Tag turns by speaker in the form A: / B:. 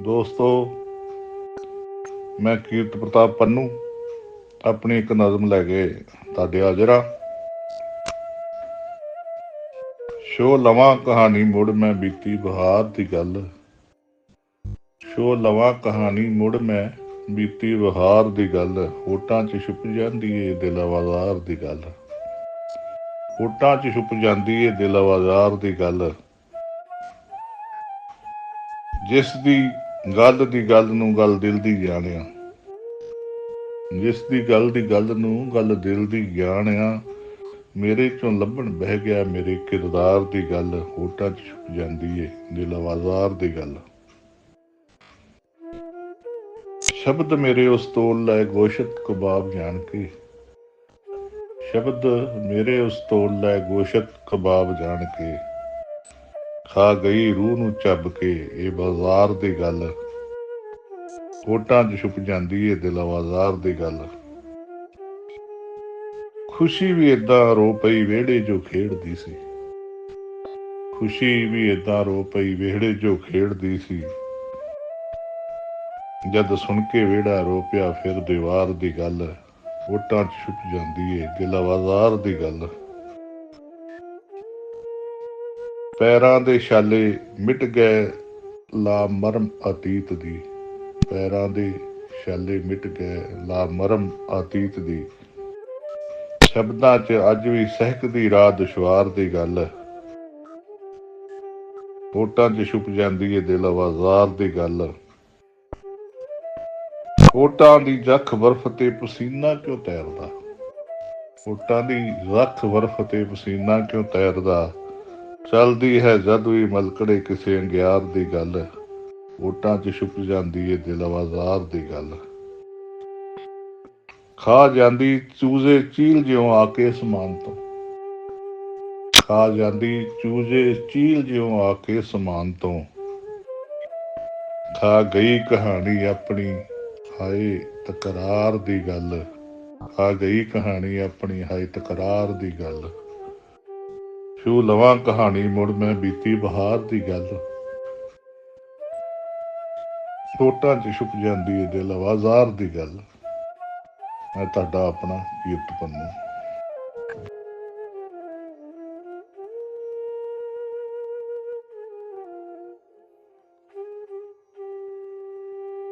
A: ਦੋਸਤੋ, ਮੈਂ ਕੀਰਤ ਪ੍ਰਤਾਪ ਪੰਨੂ ਆਪਣੀ ਇੱਕ ਨਜ਼ਮ ਲੈ ਕੇ ਤੁਹਾਡੇ ਹਾਜ਼ਰਾਂ ਸ਼ੋ ਲਵਾਂ ਕਹਾਣੀ ਮੁੜ ਮੈਂ ਬੀਤੀ ਬਹਾਰ ਦੀ ਗੱਲ। ਸ਼ੋ ਲਵਾਂ ਕਹਾਣੀ ਮੁੜ ਮੈਂ ਬੀਤੀ ਬਹਾਰ ਦੀ ਗੱਲ। ਹੋਟਾਂ 'ਚ ਛੁਪ ਜਾਂਦੀ ਏ ਦਿਲ ਆਵਾਜ਼ਾਰ ਦੀ ਗੱਲ। ਹੋਟਾਂ 'ਚ ਛੁਪ ਜਾਂਦੀ ਏ ਦਿਲ ਆਵਾਜ਼ਾਰ ਦੀ ਗੱਲ। ਜਿਸ ਦੀ ਗੱਲ ਦੀ ਗੱਲ ਨੂੰ ਗੱਲ ਦਿਲ ਦੀ ਜਾਣਿਆ ਜਿਸ ਦੀ ਗੱਲ ਦੀ ਗੱਲ ਨੂੰ ਗੱਲ ਦਿਲ ਦੀ ਜਾਣਿਆ ਮੇਰੇ ਚੋਂ ਲੱਭਣ ਬਹਿ ਗਿਆ ਮੇਰੇ ਕਿਰਦਾਰ ਦੀ ਗੱਲ, ਹੋਟਾਂ 'ਚ ਛੁਪ ਜਾਂਦੀ ਏ ਦਿਲ ਆਵਾਜ਼ਾਰ ਦੀ ਗੱਲ। ਸ਼ਬਦ ਮੇਰੇ ਉਸ ਤੋਲ ਲੈ ਗੋਸ਼ਤ ਕਬਾਬ ਜਾਣ ਕੇ। ਸ਼ਬਦ ਮੇਰੇ ਉਸ ਤੋਲ ਲੈ ਗੋਸ਼ਤ ਕਬਾਬ ਜਾਣ ਕੇ। ਖਾ ਗਈ ਰੂਹ ਨੂੰ ਚੱਬ ਕੇ, ਇਹ ਬਾਜ਼ਾਰ ਦੀ ਗੱਲ। ਹੋਟਾਂ 'ਚ ਛੁਪ ਜਾਂਦੀ ਏ ਦਿਲ ਬਾਜ਼ਾਰ ਦੀ ਗੱਲ। ਖੁਸ਼ੀ ਵੀ ਏਦਾਂ ਰੋ ਪਈ ਵਿਹੜੇ ਜੋ ਖੇਡਦੀ ਸੀ। ਖੁਸ਼ੀ ਵੀ ਏਦਾਂ ਰੋ ਪਈ ਵਿਹੜੇ ਜੋ ਖੇਡਦੀ ਸੀ। ਜਦ ਸੁਣ ਕੇ ਵਿਹੜਾ ਰੋ ਪਿਆ ਫਿਰ ਦੀਵਾਰ ਦੀ ਗੱਲ। ਹੋਟਾਂ 'ਚ ਛੁਪ ਜਾਂਦੀ ਏ ਦਿਲ ਬਾਜ਼ਾਰ ਦੀ ਗੱਲ। ਪੈਰਾਂ ਦੇ ਛਾਲੇ ਮਿਟ ਗਏ ਲਾ ਮਰਮ ਅਤੀਤ ਦੀ। ਪੈਰਾਂ ਦੇ ਛਾਲੇ ਮਿਟ ਗਏ ਲਾ ਮਰਮ ਅਤੀਤ ਦੀ। ਸ਼ਬਦਾਂ 'ਚ ਅੱਜ ਵੀ ਸਹਿਕਦੀ ਰਾਹ ਦੁਸ਼ਵਾਰ ਦੀ ਗੱਲ। ਹੋਟਾਂ 'ਚ ਛੁਪ ਜਾਂਦੀ ਏ ਦਿਲ ਆਵਾਜ਼ਾਰ ਦੀ ਗੱਲ। ਹੋਟਾਂ ਦੀ ਜੱਖ ਬਰਫ਼ ਤੇ ਪਸੀਨਾ ਕਿਉਂ ਤੈਰਦਾ? ਹੋਟਾਂ ਦੀ ਰੱਖ ਬਰਫ਼ ਤੇ ਪਸੀਨਾ ਕਿਉਂ ਤੈਰਦਾ? ਚਲਦੀ ਹੈ ਜਦ ਵੀ ਮਲਕੜੇ ਕਿਸੇ ਅੰਗਿਆਰ ਦੀ ਗੱਲ। ਹੋਟਾਂ 'ਚ ਛੁਪ ਜਾਂਦੀ ਏ ਦਿਲ ਆਵਾਜ਼ਾਰ ਦੀ ਗੱਲ। ਖਾ ਜਾਂਦੀ ਚੂਜ਼ੇ ਚੀਲ ਜਿਉਂ ਆ ਕੇ ਸਮਾਨ ਤੋਂ। ਖਾ ਜਾਂਦੀ ਚੂਜ਼ੇ ਚੀਲ ਜਿਉਂ ਆ ਕੇ ਸਮਾਨ ਤੋਂ। ਖਾ ਗਈ ਕਹਾਣੀ ਆਪਣੀ, ਹਾਏ ਤਕਰਾਰ ਦੀ ਗੱਲ। ਖਾ ਗਈ ਕਹਾਣੀ ਆਪਣੀ, ਹਾਏ ਤਕਰਾਰ ਦੀ ਗੱਲ। ਛੂ ਲਵਾਂ ਕਹਾਣੀ ਮੁੜ ਮੈਂ ਬੀਤੀ ਬਹਾਰ ਦੀ ਗੱਲ। ਛੋਟਾਂ 'ਚ ਛੁਪ ਜਾਂਦੀ ਏ ਦਿਲ, ਆਵਾਜ਼ਾਰ ਦੀ ਗੱਲ। ਮੈਂ ਤੁਹਾਡਾ ਆਪਣਾ ਕੀਰਤ ਪੰਨੂ